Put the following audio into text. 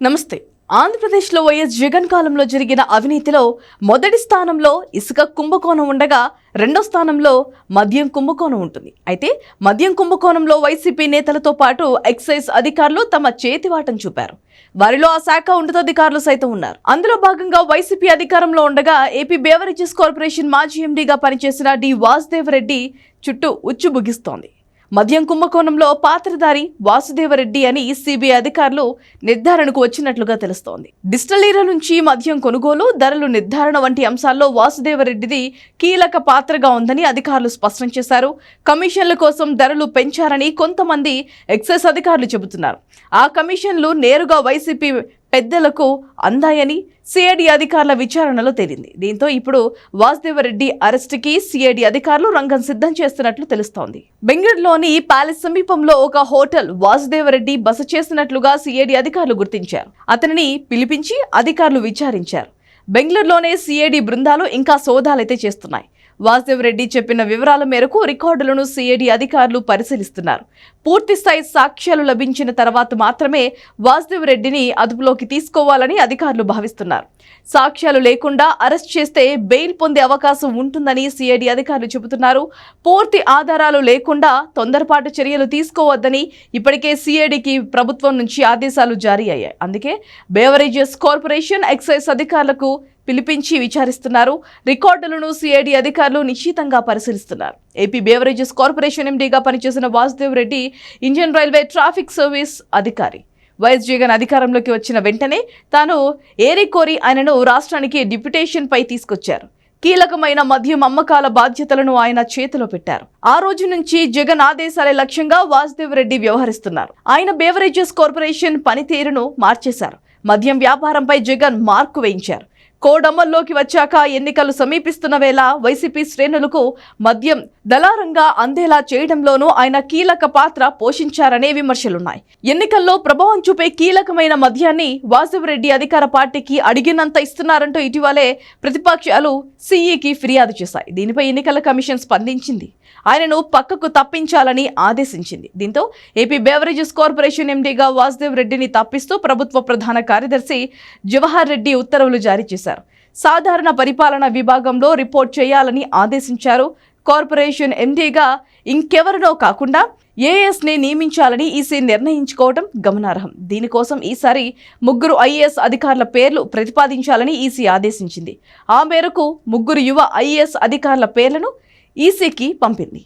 నమస్తే. ఆంధ్రప్రదేశ్లో వైఎస్ జగన్ కాలంలో జరిగిన అవినీతిలో మొదటి స్థానంలో ఇసుక కుంభకోణం ఉండగా రెండో స్థానంలో మద్యం కుంభకోణం ఉంటుంది. అయితే మద్యం కుంభకోణంలో వైసీపీ నేతలతో పాటు ఎక్సైజ్ అధికారులు తమ చేతివాటం చూపారు. వారిలో ఆ శాఖ ఉన్నతాధికారులు సైతం ఉన్నారు. అందులో భాగంగా వైసీపీ అధికారంలో ఉండగా ఏపీ బేవరేజెస్ కార్పొరేషన్ మాజీ ఎండీగా పనిచేసిన డి వాసుదేవ్ రెడ్డి చుట్టూ ఉచ్చు బుగిస్తోంది మద్యం కుంభకోణంలో పాత్రధారి వాసుదేవరెడ్డి అని సిబిఐ అధికారులు నిర్ధారణకు వచ్చినట్లుగా తెలుస్తోంది. డిస్టలీల నుంచి మద్యం కొనుగోలు ధరలు నిర్ధారణ వంటి అంశాల్లో వాసుదేవరెడ్డిది కీలక పాత్రగా ఉందని అధికారులు స్పష్టం చేశారు. కమిషన్ల కోసం ధరలు పెంచారని కొంతమంది ఎక్సైజ్ అధికారులు చెబుతున్నారు. ఆ కమిషన్లు నేరుగా వైసీపీ పెద్దలకు అందాయని సిఐడి అధికారుల విచారణలో తేలింది. దీంతో ఇప్పుడు వాసుదేవరెడ్డి అరెస్టుకి సిఐడి అధికారులు రంగం సిద్ధం చేస్తున్నట్లు తెలుస్తోంది. బెంగళూరులోని ప్యాలెస్ సమీపంలో ఒక హోటల్ వాసుదేవరెడ్డి బస చేసినట్లుగా సిఐడి అధికారులు గుర్తించారు. అతనిని పిలిపించి అధికారులు విచారించారు. బెంగళూరులోనే సిఐడి బృందాలు ఇంకా సోదాలైతే చేస్తున్నాయి. వాసుదేవ్ రెడ్డి చెప్పిన వివరాల మేరకు రికార్డులను సిఐడి అధికారులు పరిశీలిస్తున్నారు. పూర్తి స్థాయి సాక్ష్యాలు లభించిన తర్వాత మాత్రమే వాసుదేవ్ రెడ్డిని అదుపులోకి తీసుకోవాలని అధికారులు భావిస్తున్నారు. సాక్ష్యాలు లేకుండా అరెస్ట్ చేస్తే బెయిల్ పొందే అవకాశం ఉంటుందని సిఐడి అధికారులు చెబుతున్నారు. పూర్తి ఆధారాలు లేకుండా తొందరపాటు చర్యలు తీసుకోవద్దని ఇప్పటికే సిఐడికి ప్రభుత్వం నుంచి ఆదేశాలు జారీ అయ్యాయి. అందుకే బేవరేజెస్ కార్పొరేషన్ ఎక్సైజ్ అధికారులకు పిలిపించి విచారిస్తున్నారు. రికార్డులను సిఐడి అధికారులు నిశ్చితంగా పరిశీలిస్తున్నారు. ఏపీ బేవరేజెస్ కార్పొరేషన్ ఎండీగా పనిచేసిన Vasudev Reddy Indian railway traffic service అధికారి. వైఎస్ జగన్ అధికారంలోకి వచ్చిన వెంటనే తాను ఏరికోరి ఆయనను రాష్ట్రానికి డిప్యుటేషన్పై తీసుకొచ్చారు. కీలకమైన మద్యం అమ్మకాల బాధ్యతలను ఆయన చేతిలో పెట్టారు. ఆ రోజు నుంచి జగన్ ఆదేశాలే లక్ష్యంగా వాసుదేవ్ రెడ్డి వ్యవహరిస్తున్నారు. ఆయన బేవరేజెస్ కార్పొరేషన్ పనితీరును మార్చేశారు. మద్యం వ్యాపారంపై జగన్ మార్కు వేయించారు. కోడమ్మల్లోకి వచ్చాక ఎన్నికలు సమీపిస్తున్న వేళ వైసీపీ శ్రేణులకు మద్యం దళారంగా అందేలా చేయడంలోనూ ఆయన కీలక పాత్ర పోషించారనే విమర్శలున్నాయి. ఎన్నికల్లో ప్రభావం చూపే కీలకమైన మద్యాన్ని వాసవరెడ్డి అధికార పార్టీకి అడిగినంత ఇస్తున్నారంటూ ఇటీవలే ప్రతిపక్షాలు సీఈకి ఫిర్యాదు చేశాయి. దీనిపై ఎన్నికల కమిషన్ స్పందించింది. ఆయనను పక్కకు తప్పించాలని ఆదేశించింది. దీంతో ఏపీ బెవరేజెస్ కార్పొరేషన్ ఎండీగా వాసుదేవ్ రెడ్డిని తప్పిస్తూ ప్రభుత్వ ప్రధాన కార్యదర్శి జవహర్ రెడ్డి ఉత్తర్వులు జారీ చేశారు. సాధారణ పరిపాలన విభాగంలో రిపోర్ట్ చేయాలని ఆదేశించారు. కార్పొరేషన్ ఎండీగా ఇంకెవరినో కాకుండా ఏఎస్ని నియమించాలని ఈసీ నిర్ణయించుకోవడం గమనార్హం. దీనికోసం ఈసారి ముగ్గురు ఐఏఎస్ అధికారుల పేర్లు ప్రతిపాదించాలని ఈసీ ఆదేశించింది. ఆ మేరకు ముగ్గురు యువ ఐఏఎస్ అధికారుల పేర్లను ఈసీకి పంపింది.